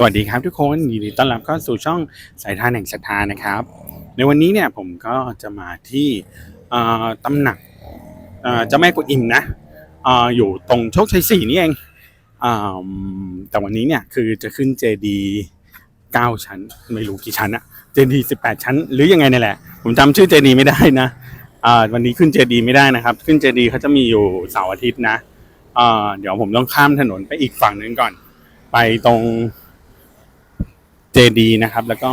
สวัสดีครับทุกคนยินดีต้อนรับเข้าสู่ช่องสายทานแห่งศรัทธานะครับ ในวันนี้เนี่ยผมก็จะมาที่ตำหนักเอ่อเจ้าแม่กุอิมนะออยู่ตรงโชคชัยสี่นี่เองอแต่วันนี้เนี่ยคือจะขึ้นเจดีเก้าชั้นไม่รู้กี่ชั้นอะเจดีสิบแปดชั้น หรือยังไงนี่แหละ ผมจำชื่อเจดีไม่ได้นะวันนี้ขึ้นเจดีไม่ได้นะครับ ขึ้นเจดีเขาจะมีอยู่เสาร์อาทิตย์นะเดี๋ยวผมต้องข้ามถนนไปอีกฝั่งนึงก่อน ไปตรง เจดีนะครับ แล้วก็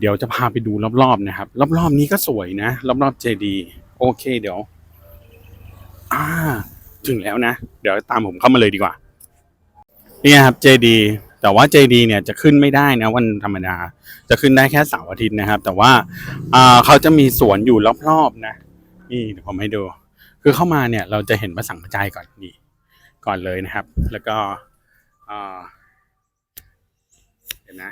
เดี๋ยวจะพาไปดูรอบๆนะครับ รอบๆนี้ก็สวยนะรอบๆเจดีโอเค เดี๋ยว อ่า ถึงแล้วนะ เดี๋ยวตามผมเข้ามาเลยดีกว่า นี่ครับเจดีแต่ว่าเจดีเนี่ยจะขึ้นไม่ได้นะวันธรรมดา จะขึ้นได้แค่เสาร์อาทิตย์นะครับ แต่ว่าอ่าเขาจะมีสวนอยู่รอบๆนะนี่เดี๋ยวผมให้ดู คือเข้ามาเนี่ย เราจะเห็นพระสังฆจายก่อนนี่ก่อนเลยนะครับ แล้วก็อ่า นะ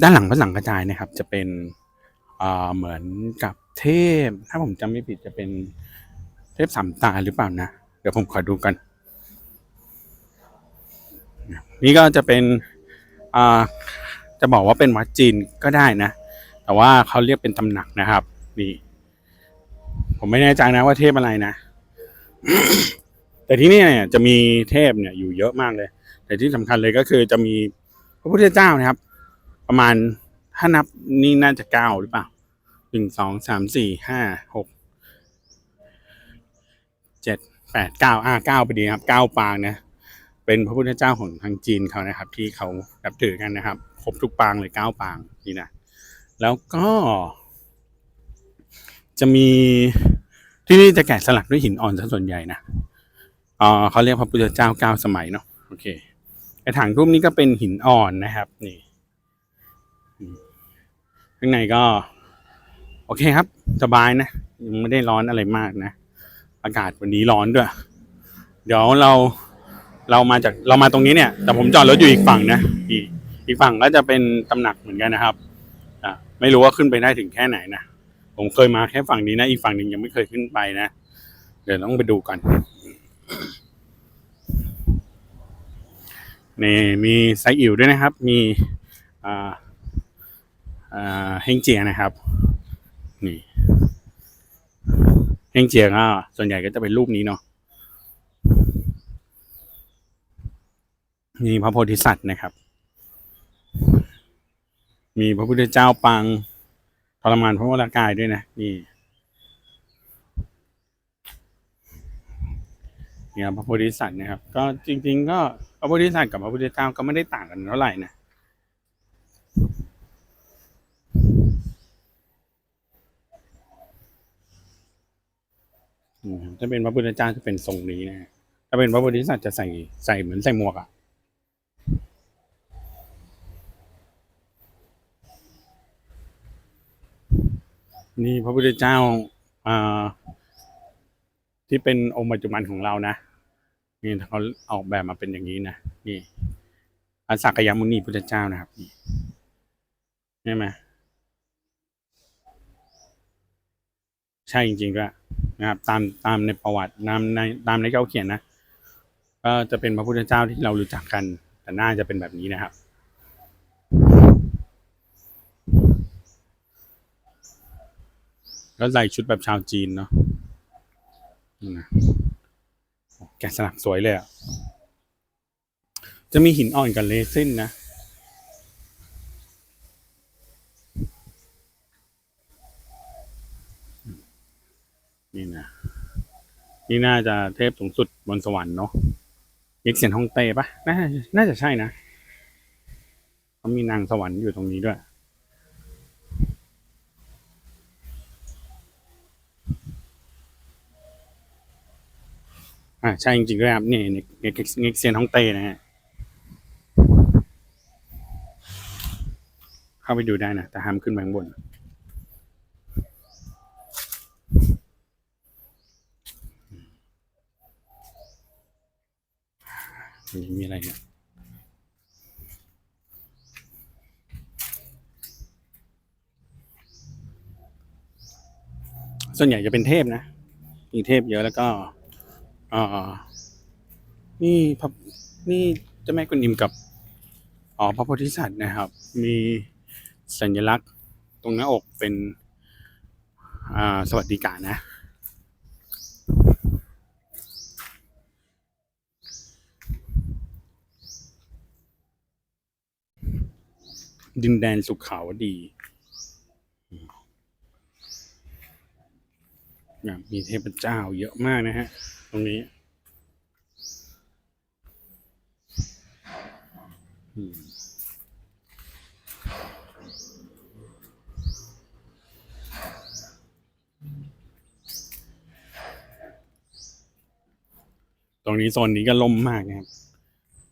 ด้านหลังพระสังฆจายนะครับ จะเป็นเหมือนกับเทพ ถ้าผมจำไม่ผิดจะเป็นเทพสามตาหรือเปล่านะ เดี๋ยวผมขอดูกัน นี่ก็จะเป็นจะบอกว่าเป็นวัดจีนก็ได้นะ แต่ว่าเขาเรียกเป็นตำหนักนะครับ นี่ ผมไม่แน่ใจนะว่าเทพอะไรนะ แต่ที่นี่เนี่ยจะมีเทพเนี่ยอยู่เยอะมากเลย แต่ที่สำคัญเลยก็คือจะมีพระพุทธเจ้านะครับ ประมาณถ้านับนี่น่าจะเก้าหรือเปล่าหนึ่งสองสามสี่ห้าหกเจ็ดแปดเก้าอ่าเก้าไปดีครับเก้าปางนะเป็นพระพุทธเจ้าของทางจีนเขานะครับ ที่เขานับถือกันนะครับครบทุกปางเลยเก้าปางนี่นะแล้วก็ จะมีที่นี่จะแกะสลักด้วยหินอ่อนซะส่วนใหญ่นะอ่าเขาเรียกพระพุทธเจ้าเก้าสมัยเนาะโอเค ไอถังรูปนี้ก็เป็นหินอ่อนนะครับนี่ข้างในก็ โอเคครับ สบายนะยังไม่ได้ร้อนอะไรมากนะ อากาศวันนี้ร้อนด้วย เดี๋ยวเราเรามาจากเรามาตรงนี้เนี่ย แต่ผมจอดรถอยู่อีกฝั่งนะอีกอีกฝั่งก็จะเป็นตำหนักเหมือนกันนะครับอ่าไม่รู้ว่าขึ้นไปได้ถึงแค่ไหนนะผมเคยมาแค่ฝั่งนี้นะ อีกฝั่งหนึ่งยังไม่เคยขึ้นไปนะ เดี๋ยวต้องไปดูกัน นี่มีไซอิ๋วด้วยนะครับ มีอ่าอ่าเฮงเจียนะครับ นี่เฮงเจียก็ส่วนใหญ่ก็จะเป็นรูปนี้เนาะมีพระโพธิสัตว์นะครับ มีพระพุทธเจ้าปางทรมานพระวรากายด้วยนะ นี่เนี่ยพระโพธิสัตว์นะครับ ก็จริง ๆ ก็ ระโพธิสัตว์กับพระพุทธเจ้าก็ไม่ได้ต่างกันเท่าไหร่นะถ้าเป็นพระพุทธเจ้าจะเป็นทรงนี้นะ ถ้าเป็นพระโพธิสัตว์จะใส่ใส่เหมือนใส่หมวกอะนี่พระพุทธเจ้าอ่าที่เป็นองค์ปัจจุบันของเรานะ นี่เขาออกแบบมาเป็นอย่างนี้นะนี่อาสักยมุนีพุทธเจ้านะครับนี่ใช่ไหมใช่จริงๆด้วยนะครับ ตามตามในประวัติตามในตามในเขาเขียนนะก็จะเป็นพระพุทธเจ้าที่เรารู้จักกัน แต่น่าจะเป็นแบบนี้นะครับก็ใส่ชุดแบบชาวจีนเนาะนี่นะ แกะสลักสวยเลยอะ จะมีหินอ่อนกับเลซินนะ นี่นะ นี่น่าจะเทพสูงสุดบนสวรรค์เนาะยิกเสียนฮ่องเต้ปะน่าน่าจะใช่นะเขามีนางสวรรค์อยู่ตรงนี้ด้วย อ่าใช่จริงๆด้วยครับนี่นี่นี่นี่เซียนฮ่องเต้นะฮะเข้าไปดูได้นะแต่ห้ามขึ้นไปข้างบนมีมีอะไรเนี่ยส่วนใหญ่จะเป็นเทพนะ มีเทพเยอะแล้วก็ อ่อนี่พระนี่เจ้าแม่กุนอิมกับอ๋อพระโพธิสัตว์นะครับ มีสัญลักษณ์ตรงหน้าอกเป็นอ่าสวัสดิการนะ ดินแดนสุขขาวดีมีเทพเจ้าเยอะมากนะฮะ ตรงนี้ตรงนี้โซนนี้ก็ล่มมากนะครับ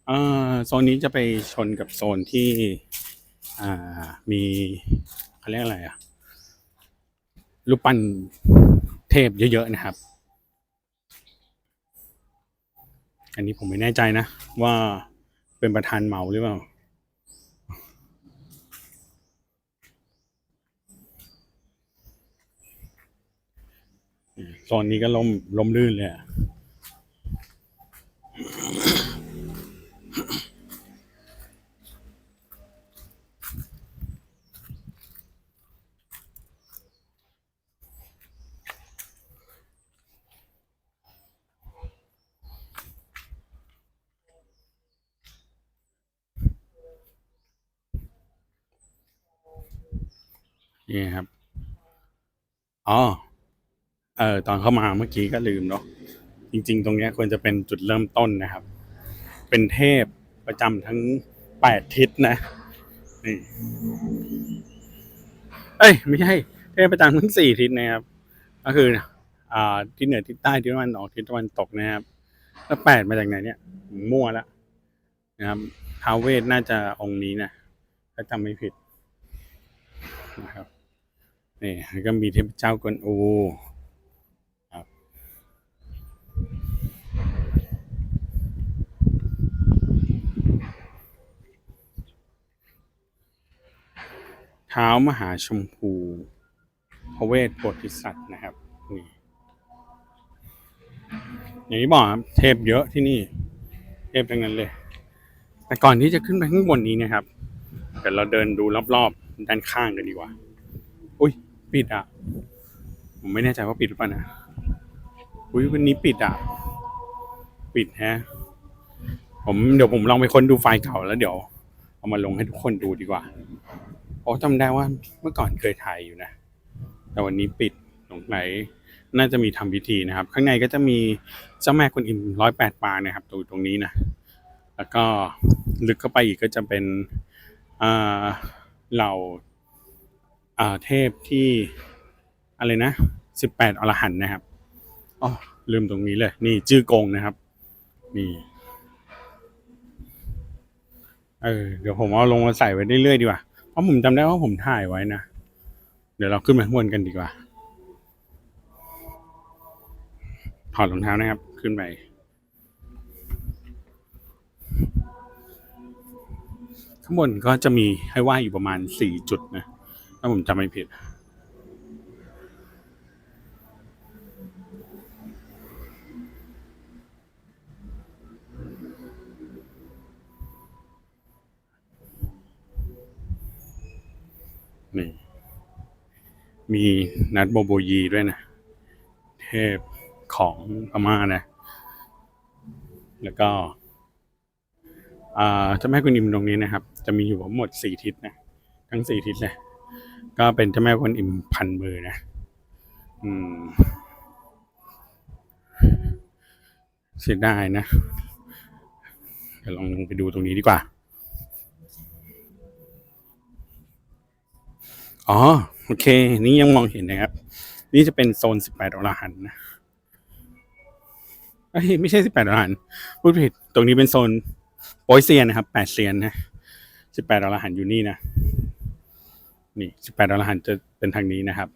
เอ่อโซนนี้จะไปชนกับโซนที่อ่ามีเขาเรียกอะไรอะรูปปั้นเทพเยอะๆนะครับ อันนี้ผมไม่แน่ใจนะ ว่าเป็นประธานเหมาหรือเปล่า ตอนนี้ก็ลมลมลื่นเลยอะ นี่ครับ อ๋อ เออ ตอนเข้ามาเมื่อกี้ก็ลืมเนาะ จริง ๆ ตรงนี้ควรจะเป็นจุดเริ่มต้นนะครับ เป็นเทพประจำทั้งแปดทิศนะ นี่ เอ้ย ไม่ใช่ เทพประจำทั้งสี่ทิศนะครับ ก็คือ อ่า ทิศเหนือทิศใต้ทิศตะวันออกทิศตะวันตกนะครับ แล้วแปดมาจากไหนเนี่ย มั่วแล้วนะครับท้าวเวทน่าจะองค์นี้นะถ้าจำไม่ผิดนะครับ นี่แล้วก็มีเทพเจ้ากวนอูครับเท้ามหาชมพูพระเวทโพธิสัตว์นะครับนี่อย่างที่บอกครับเทพเยอะที่นี่ เทพทั้งนั้นเลย แต่ก่อนที่จะขึ้นไปข้างบนนี้นะครับเดี๋ยวเราเดินดูรอบๆ ด้านข้างกันดีกว่า อุ้ยปิดอะ ผมไม่แน่ใจว่าปิดหรือเปล่านะ อุ้ยวันนี้ปิดอะ ปิดฮะ ผมเดี๋ยวผมลองไปค้นดูไฟล์เก่าแล้วเดี๋ยว เอามาลงให้ทุกคนดูดีกว่าเพราะจำได้ว่าเมื่อก่อนเคยถ่ายอยู่นะ แต่วันนี้ปิดตรงไหน น่าจะมีทำพิธีนะครับ ข้างในก็จะมีเจ้าแม่กุนอิมร้อยแปดปางนะครับตรงตรงนี้นะ แล้วก็ลึกเข้าไปอีกก็จะเป็นอ่าเหล่า เทพที่อะไรนะสิบแปดอรหันต์นะครับอ๋อลืมตรงนี้เลย นี่จื้อกงนะครับ นี่เออเดี๋ยวผมเอาลงมาใส่ไว้เรื่อยๆดีกว่าเพราะผมจำได้ว่าผมถ่ายไว้นะ เดี๋ยวเราขึ้นมาข้างบนกันดีกว่า ถอดรองเท้านะครับ ขึ้นไป ข้างบนก็จะมีให้ไหว้อยู่ประมาณสี่จุดนะ ถ้าผมจำไม่ผิด นี่ มีนัดโบโบยีด้วยนะ เทพของพม่านะ แล้วก็อ่าเจ้าแม่กุนอิมตรงนี้นะครับ จะมีอยู่ทั้งหมดสี่ทิศนะ ทั้งสี่ทิศเลย ก็เป็นเจ้าแม่กุนอิมพันมือนะ อืมเสียดายนะเดี๋ยวลองไปดูตรงนี้ดีกว่า อ๋อ โอเค นี่ยังมองเห็นนะครับ นี่จะเป็นโซนสิบแปดอรหันนะเอ้ยไม่ใช่สิบแปดอรหันพูดผิด ตรงนี้เป็นโซนโปยเซียนนะครับแปดเซียนนะสิบแปดอรหันอยู่นี่นะ นี่สิบแปดอรหันต์จะเป็นทางนี้นะครับ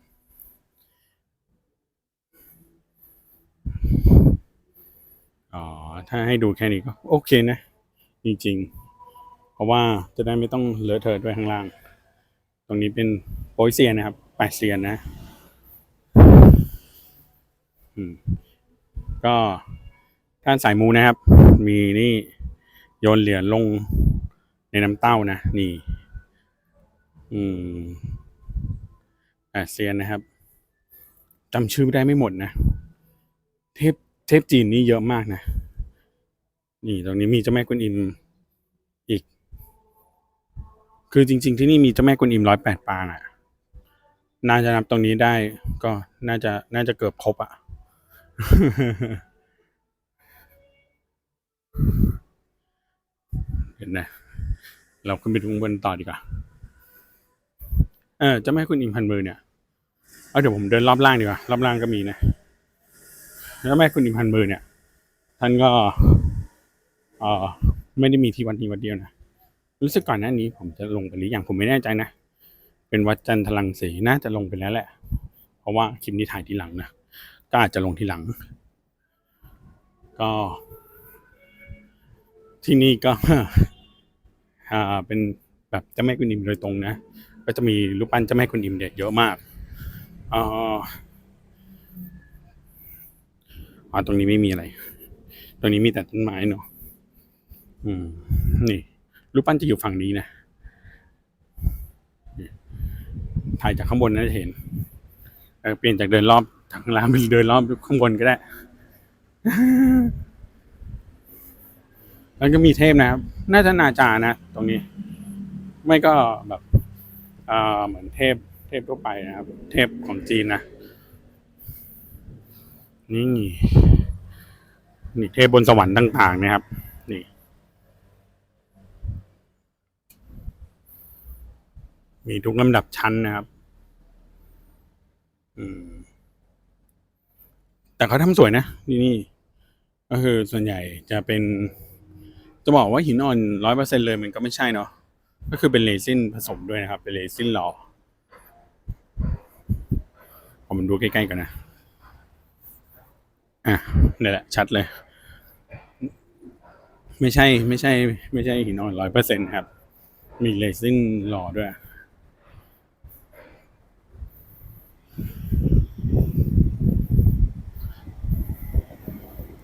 อ๋อ ถ้าให้ดูแค่นี้ก็โอเคนะ จริงๆ เพราะว่าจะได้ไม่ต้องเลอะเทอะด้วยข้างล่าง ตรงนี้เป็นโปยเซียนนะครับแปดเซียนนะ อืม ก็ถ้าด้านสายมูนะครับ มีนี่โยนเหรียญลงในน้ำเต้านะ นี่ อืมอาเซียนนะครับจำชื่อไม่ได้ไม่หมดนะ เทพเทพจีนนี่เยอะมากนะ นี่ตรงนี้มีเจ้าแม่กวนอิมอีก คือจริง ๆ ที่นี่มีเจ้าแม่กวนอิมร้อยแปดปางอะ่ะ น่าจะนับตรงนี้ได้ก็น่าจะน่าจะเกือบครบอะ่ะ เห็นนะ เราขึ้นไปดูข้างบนต่อดีกว่า เออจ้าแม่กวนอิมพันมือเนี่ยเอาเดี๋ยวผมเดินรอบล่างดีกว่ารอบล่างก็มีนะแล้วแม่คุณอิมพันมือเนี่ย ท่านก็เออไม่ได้มีที่วัดนี้วัดเดียวนะรู้สึกก่อนหน้านี้ผมจะลงไปหรือยังผมไม่แน่ใจนะเป็นวัดจันทรังสีน่าจะลงไปแล้วแหละ เพราะว่าคลิปนี้ถ่ายทีหลังนะก็อาจจะลงทีหลัง ก็ ที่นี่ก็อ่าเป็นแบบจ้าแม่กุนอิมโดยตรงนะ ก็จะมีรูปปั้นเจ้าแม่กุนอิมเด็ดเยอะมากอ๋อตรงนี้ไม่มีอะไร ตรงนี้มีแต่ต้นไม้เนาะอืมนี่รูปปั้นจะอยู่ฝั่งนี้นะถ่ายจากข้างบนน่าจะเห็นเปลี่ยนจากเดินรอบจากข้างล่างเป็นเดินรอบข้างบนก็ได้ แล้วก็มีเทพนะครับ น่าจะนาจานะ ตรงนี้ ไม่ก็แบบ เหมือนเทพเทพทั่วไปนะครับ เทพของจีนนะนี่นี่เทพบนสวรรค์ต่างๆนะครับ นี่ มีทุกลำดับชั้นนะครับ อืม แต่เขาทำสวยนะนี่นี่ ก็คือส่วนใหญ่จะเป็น จะบอกว่าหินอ่อนร้อยเปอร์เซ็นเลยมันก็ไม่ใช่เนาะ ก็คือเป็นเรซินผสมด้วยนะครับ เป็นเรซินหล่อผมมันดูใกล้ๆกันนะ อะนี่แหละ ชัดเลย ไม่ใช่ ไม่ใช่ ไม่ใช่หินอ่อนร้อยเปอร์เซ็นครับ มีเรซินหล่อด้วย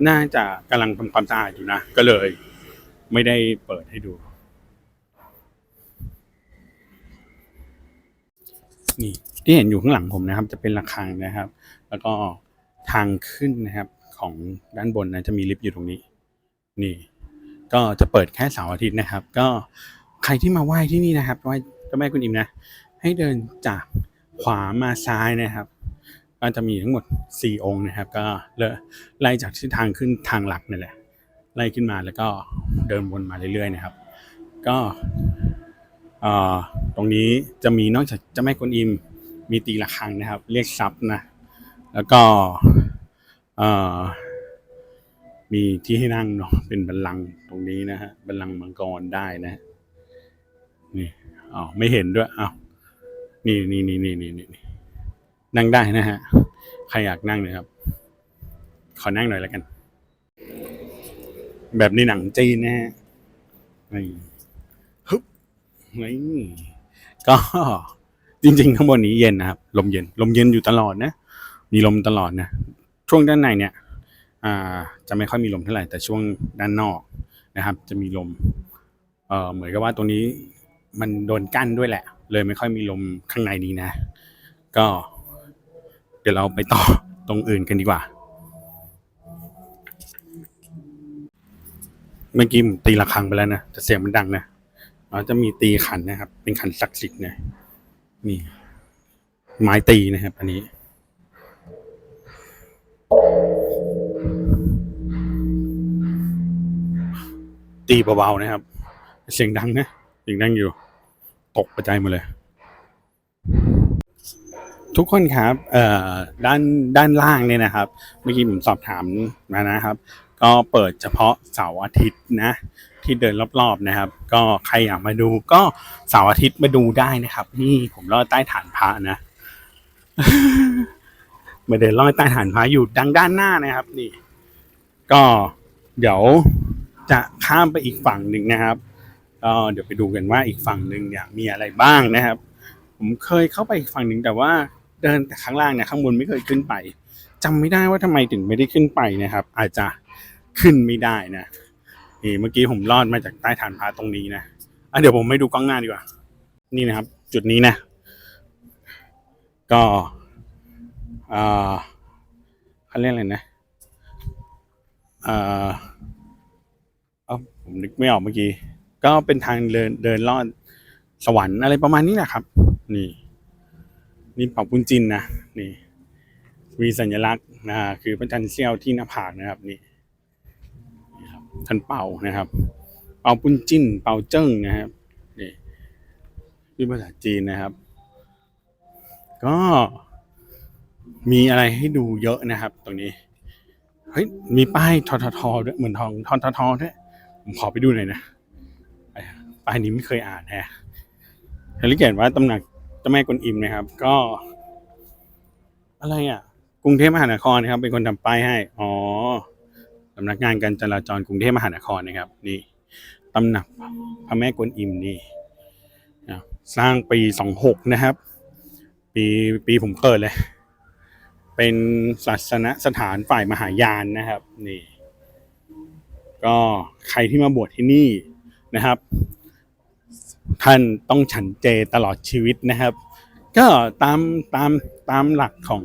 น่าจะกำลังทำความสะอาดอยู่นะ ก็เลย ไม่ได้เปิดให้ดู นี่ที่เห็นอยู่ข้างหลังผมนะครับ จะเป็นระฆังนะครับ แล้วก็ทางขึ้นนะครับของด้านบนนะจะมีลิฟต์อยู่ตรงนี้ นี่ ก็จะเปิดแค่เสาร์อาทิตย์นะครับ ก็ใครที่มาไหว้ที่นี่นะครับไหว้เจ้าแม่กุนอิมนะ ให้เดินจากขวามาซ้ายนะครับก็จะมีทั้งหมดสี่องค์นะครับ ก็เลไล่จากที่ทางขึ้นทางหลักนั่แหละไล่ขึ้นมาแล้วก็เดินวนมาเรื่อยๆนะครับ ก็ ตรงนี้จะมีนอกจากเจ้าแม่กวนอิมมีตีระฆังนะครับ เรียกทรัพย์นะ แล้วก็มีที่ให้นั่งเนาะเป็นบัลลังก์ตรงนี้นะฮะบัลลังก์มังกรได้นะนี่อ๋อไม่เห็นด้วยอ้าวนี่นี่นี่นี่นี่นี่นั่งได้นะฮะใครอยากนั่งนะครับ ขอนั่งหน่อยแล้วกัน แบบในหนังจีนนะฮะนี่ นี่ก็จริงๆข้างบนนี้เย็นนะครับ ลมเย็น ลมเย็นอยู่ตลอดนะ มีลมตลอดนะ ช่วงด้านในเนี่ยจะไม่ค่อยมีลมเท่าไหร่ แต่ช่วงด้านนอกนะครับ จะมีลมเหมือนกับว่าตรงนี้มันโดนกั้นด้วยแหละ เลยไม่ค่อยมีลมข้างในนี้นะ ก็ เดี๋ยวเราไปต่อตรงอื่นกันดีกว่า เมื่อกี้ตีระฆังไปแล้วนะแต่เสียงมันดังนะ จะมีตีขันนะครับ เป็นขันศักดิ์สิทธิ์นะนี่ ไม้ตีนะครับ อันนี้ ตีเบาๆนะครับ เสียงดังนะเสียงดังอยู่ ตกกระจายหมดเลยทุกคนครับเอ่อด้านด้านล่างเนี่ยนะครับ เมื่อกี้ผมสอบถามมานะครับ ก็เปิดเฉพาะเสาร์อาทิตย์นะ ที่เดินรอบๆนะครับ ก็ใครอยากมาดูก็เสาร์อาทิตย์มาดูได้นะครับ นี่ผมลอดใต้ฐานพระนะมาเดินลอดใต้ฐานพระอยู่ดังด้านหน้านะครับ นี่ ก็เดี๋ยวจะข้ามไปอีกฝั่งหนึ่งนะครับก็เดี๋ยวไปดูกันว่าอีกฝั่งหนึ่งเนี่ยมีอะไรบ้างนะครับ ผมเคยเข้าไปอีกฝั่งหนึ่งแต่ว่าเดินแต่ข้างล่างเนี่ยข้างบนไม่เคยขึ้นไปจำไม่ได้ว่าทำไมถึงไม่ได้ขึ้นไปนะครับ อาจจะขึ้นไม่ได้นะ นี่เมื่อกี้ผมลอดมาจากใต้ฐานพระตรงนี้นะอะเดี๋ยวผมไปดูกล้องหน้าดีกว่า นี่นะครับ จุดนี้นะ ก็อ่าเขาเรียกอะไรนะอ่าเอ้าผมนึกไม่ออกเมื่อกี้ ก็เป็นทางเดินเดินลอดสวรรค์อะไรประมาณนี้แหละครับ นี่ นี่เป่าปุ้นจินนะนี่มีสัญลักษณ์นะคือพระจันทร์เสี้ยวที่หน้าผากนะครับนี่ ท่านเป่านะครับ เป่าปุ้นจิ้น เป่าเจิ้งนะครับนี่ที่ภาษาจีนนะครับ ก็มีอะไรให้ดูเยอะนะครับ ตรงนี้เฮ้ยมีป้ายทททด้วยเหมือนทองทททด้วยผมขอไปดูหน่อยนะป้ายนี้ไม่เคยอ่านแฮะเขาเขียนว่าตำหนักเจ้าแม่กวนอิมนะครับ ก็ อะไรอะ กรุงเทพมหานครนะครับ เป็นคนทำป้ายให้ อ๋อ สำนักงานการจราจรกรุงเทพมหานครนะครับ นี่ตำหนักพระแม่กวนอิมนี่นะสร้างปีสองหกนะครับ ปีปีผมเกิดเลย เป็นศาสนสถานฝ่ายมหายานนะครับ นี่ ก็ใครที่มาบวชที่นี่นะครับ ท่านต้องฉันเจตลอดชีวิตนะครับ ก็ตามตามตามหลักของ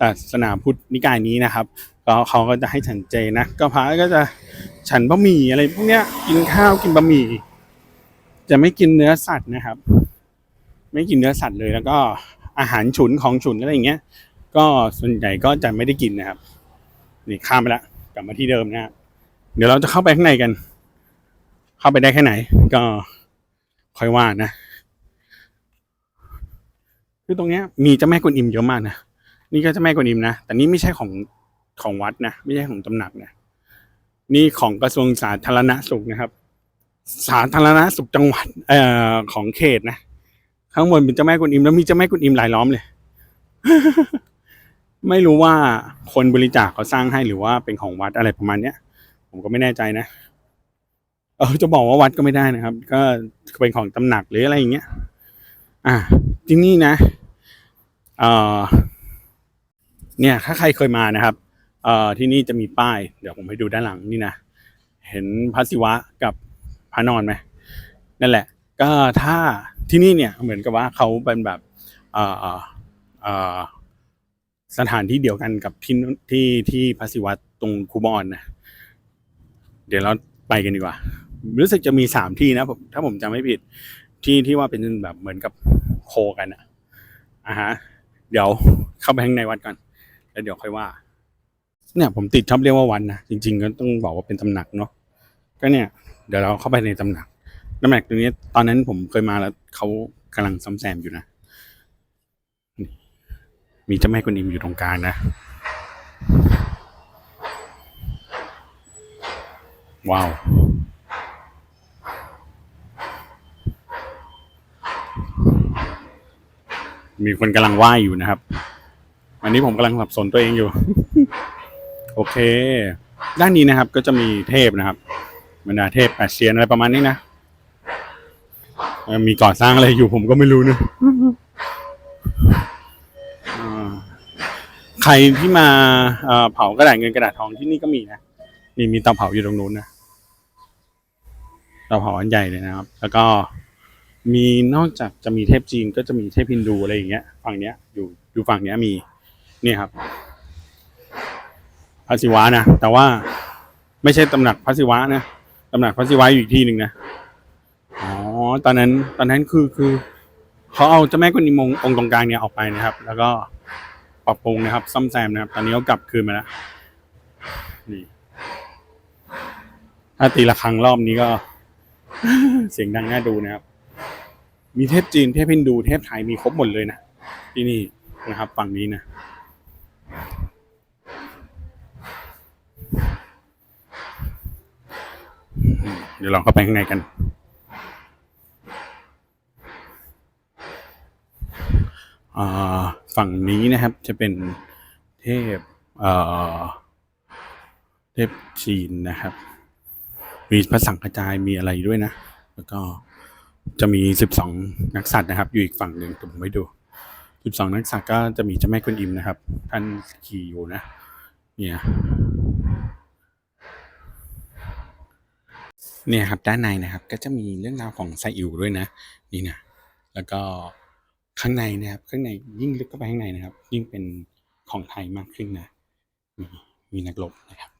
ศาสนาพุทธนิกายนี้นะครับ ก็เขาก็จะให้ฉันเจนะ ก็พระก็จะฉันบะหมี่อะไรพวกเนี้ย กินข้าวกินบะหมี่ จะไม่กินเนื้อสัตว์นะครับ ไม่กินเนื้อสัตว์เลยแล้วก็อาหารฉุนของฉุนอะไรอย่างเงี้ย ก็ส่วนใหญ่ก็จะไม่ได้กินนะครับ นี่ข้ามไปละกลับมาที่เดิมนะครับเดี๋ยวเราจะเข้าไปข้างในกัน เข้าไปได้แค่ไหน ก็ค่อยว่านะคือตรงเนี้ยมีเจ้าแม่กวนอิมเยอะมากนะนี่ก็เจ้าแม่กวนอิมนะแต่นี่ไม่ใช่ของ ของวัดนะไม่ใช่ของตำหนักนะนี่ของกระทรวงสาธารณสุขนะครับ สาธารณสุขจังหวัดเอ่อของเขตนะข้างบนเป็นเจ้าแม่กวนอิมแล้วมีเจ้าแม่กวนอิมหลายล้อมเลย ไม่รู้ว่าคนบริจาคเขาสร้างให้หรือว่าเป็นของวัดอะไรประมาณเนี้ย ผมก็ไม่แน่ใจนะเออจะบอกว่าวัดก็ไม่ได้นะครับ ก็เป็นของตำหนักหรืออะไรอย่างเงี้ย อ่าที่นี่นะเออเนี่ย ถ้าใครเคยมานะครับ เอ่อที่นี่จะมีป้าย เดี๋ยวผมให้ดูด้านหลังนี่นะ เห็นพระศิวะกับพระนอนไหมนั่นแหละ ก็ถ้าที่นี่เนี่ยเหมือนกับว่าเขาเป็นแบบเอ่อเอ่อสถานที่เดียวกันกับที่ที่ที่พระศิวะตรงคูบอนนะเดี๋ยวเราไปกันดีกว่า รู้สึกจะมีสามที่นะผมถ้าผมจำไม่ผิดที่ที่ว่าเป็นแบบเหมือนกับโคกันอะอะฮะ เดี๋ยวเข้าไปข้างในวัดก่อน แล้วเดี๋ยวค่อยว่า เนี่ยผมติดชอบเรียกว่าวัดนะจริง ๆ ก็ต้องบอกว่าเป็นตำหนักเนาะก็เนี่ย เดี๋ยวเราเข้าไปในตำหนักตำหนักตรงนี้ ตอนนั้นผมเคยมาแล้วเขากำลังซ่อมแซมอยู่นะนี่มีเจ้าแม่กวนอิมอยู่ตรงกลางนะว้าวมีคนกำลังไหว้อยู่นะครับ อันนี้ผมกำลังสับสนตัวเองอยู่ โอเค ด้านนี้นะครับก็จะมีเทพนะครับบรรดาเทพแปดเซียนอะไรประมาณนี้นะมีก่อสร้างอะไรอยู่ผมก็ไม่รู้นะใครที่มาเอ่อเผากระดาษเงินกระดาษทองที่นี่ก็มีนะนี่มีเตาเผาอยู่ตรงนู้นนะเตาเผาอันใหญ่เลยนะครับ แล้วก็มีนอกจากจะมีเทพจีนก็จะมีเทพฮินดูอะไรอย่างเงี้ย ฝั่งเนี้ยอยู่อยู่ฝั่งเนี้ยมี เนี่ยครับ พระศิวะนะแต่ว่าไม่ใช่ตำหนักพระศิวะนะตำหนักพระศิวะอยู่อีกที่หนึ่งนะอ๋อตอนนั้นตอนนั้นคือคือเขาเอาเจ้าแม่กวนอิมงองค์ตรงกลางเนี่ยออกไปนะครับ แล้วก็ปรับปรุงนะครับ ซ่อมแซมนะครับ ตอนนี้เขากลับคืนมาแล้วนี่ถ้าตีละครั้งรอบนี้ก็ เสียงดังน่าดูนะครับ มีเทพจีนเทพฮินดูเทพไทยมีครบหมดเลยนะที่นี่นะครับ ฝั่งนี้นะ เดี๋ยวเราเข้าไปข้างในกัน ฝั่งนี้นะครับจะเป็นเทพเทพจีนนะครับ มีพระสังฆจายมีอะไรด้วยนะ แล้วก็จะมีสิบสองนักสัตว์นะครับ อยู่อีกฝั่งหนึ่งผมไม่ดูสิบสองนักสัตว์ก็จะมีเจ้าแม่กวนอิมนะครับ ท่านขี่อยู่นะ เนี่ย เนี่ยครับด้านในนะครับก็จะมีเรื่องราวของไซอิ๋วด้วยนะนี่นะแล้วก็ข้างในนะครับข้างในยิ่งลึกเข้าไปข้างในนะครับ ยิ่งเป็นของไทยมากขึ้นนะมีมีนักรบนะครับ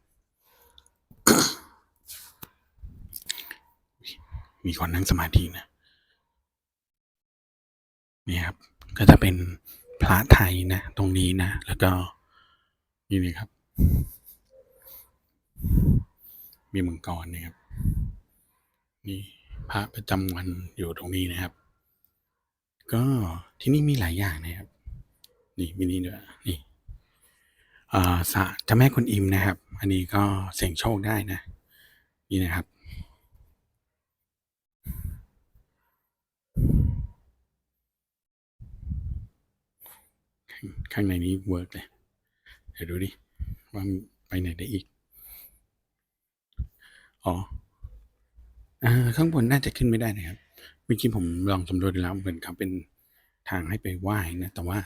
มีคนนั่งสมาธินะนี่ครับ ก็จะเป็นพระไทยนะ ตรงนี้นะ แล้วก็นี่เลยครับ มีมังกรนะครับ นี่พระประจำวันอยู่ตรงนี้นะครับ ก็ที่นี่มีหลายอย่างนะครับ นี่มีนี่ด้วยนี่อาสะเจ้าแม่คุณอิมนะครับ อันนี้ก็เสี่ยงโชคได้นะ นี่นะครับ ข้างในนี้เวิร์กเลย เดี๋ยวดูดิว่าไปไหนได้อีก อ๋อ ข้างบนน่าจะขึ้นไม่ได้นะครับเมื่อกี้ผมลองสำรวจดูแล้วเหมือนเขาเป็นทางให้ไปไหว้นะ แต่ว่า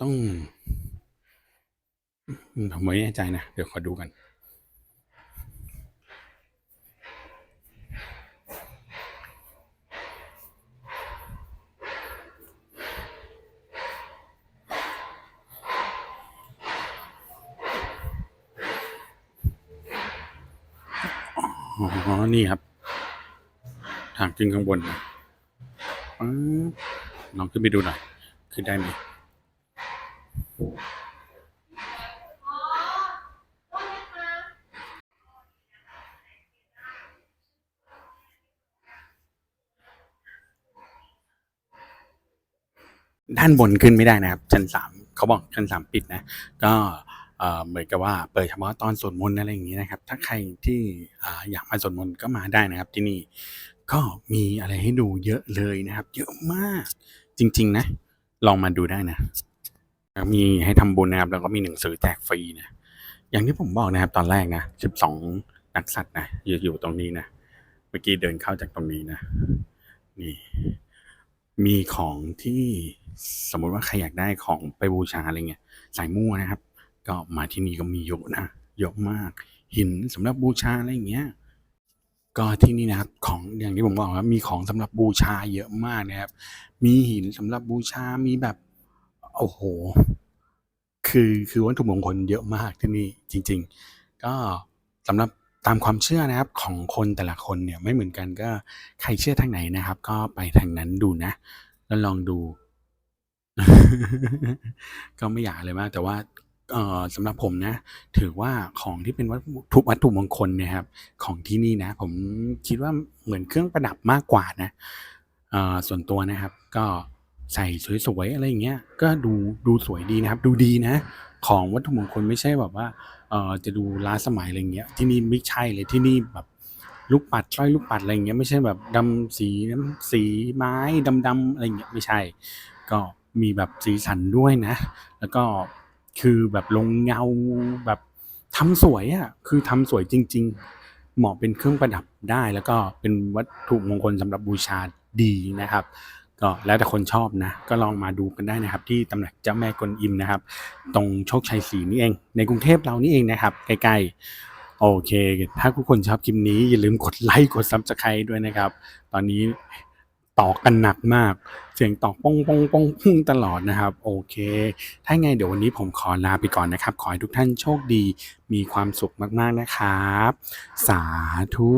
ต้องอืมผมไม่แน่ใจนะ เดี๋ยวขอดูกันอ๋อ นี่ครับ ทางขึ้นข้างบนนะลองขึ้นไปดูหน่อย ขึ้นได้ไหมด้านบนขึ้นไม่ได้นะครับ ชั้นสามเขาบอกชั้นสามปิดนะ ก็เหมือนกับว่าเปิดเฉพาะตอนสวดมนต์อะไรอย่างนี้นะครับ ถ้าใครที่อยากมาสวดมนต์ก็มาได้นะครับที่นี่ ก็มีอะไรให้ดูเยอะเลยนะครับ เยอะมาก จริง ๆ นะ ลองมาดูได้นะมีให้ทำบุญนะครับ แล้วก็มีหนังสือแจกฟรีนะอย่างที่ผมบอกนะครับ ตอนแรกนะสิบสองนักสัตว์นะอยู่อยู่ตรงนี้นะเมื่อกี้เดินเข้าจากตรงนี้นะ นี่ มีของที่สมมติว่าใครอยากได้ของไปบูชาอะไรเงี้ยสายมั่วนะครับ ก็มาที่นี่ก็มีเยอะนะเยอะมาก หินสำหรับบูชาอะไรอย่างเงี้ย ก็ที่นี่นะครับของอย่างที่ผมบอกว่ามีของสำหรับบูชาเยอะมากนะครับ มีหินสำหรับบูชา มีแบบโอ้โห คือคือวัตถุมงคลเยอะมากที่นี่จริง ๆ ก็สำหรับตามความเชื่อนะครับของคนแต่ละคนเนี่ยไม่เหมือนกันก็ใครเชื่อทางไหนนะครับ ก็ไปทางนั้นดูนะ แล้วลองดู ก็ไม่อยากเลยมาก แต่ว่า สำหรับผมนะ ถือว่าของที่เป็นวัตถุวัตถุมงคลเนะครับ ของที่นี่นะ ผมคิดว่าเหมือนเครื่องประดับมากกว่านะส่วนตัวนะครับ ก็ใส่สวยๆอะไรอย่างเงี้ยก็ดูดูสวยดีนะครับ ดูดีนะ ของวัตถุมงคลไม่ใช่แบบว่าเออจะดูล้าสมัยอะไรเงี้ยที่นี่ไม่ใช่เลยที่นี่แบบลูกปัดสร้อยลูกปัดอะไรอย่างเงี้ยไม่ใช่แบบดำสีน้ำสีไม้ดำๆอะไรอย่างเงี้ยไม่ใช่ ก็มีแบบสีสันด้วยนะ แล้วก็ คือแบบลงเงาแบบทำสวยอะ่ะคือทำสวยจริง ๆ เหมาะเป็นเครื่องประดับได้ แล้วก็เป็นวัตถุมงคลสำหรับบูชาดีนะครับ ก็แล้วแต่คนชอบนะ ก็ลองมาดูกันได้นะครับ ที่ตำหนักเจ้าแม่กวนอิมนะครับ ตรงโชคชัยศรีนี่เอง ในกรุงเทพเรานี่เองนะครับ ใกล้ๆโอเค ถ้าทุกคนชอบคลิปนี้อย่าลืมกดไลค์กดซับสไครต์ด้วยนะครับ ตอนนี้ต่อกันหนักมาก เสียงตอกป้องป้องป้องพุ่งตลอดนะครับ โอเค ถ้าไงเดี๋ยววันนี้ผมขอลาไปก่อนนะครับ ขอให้ทุกท่านโชคดี มีความสุขมากๆนะครับ สาธุ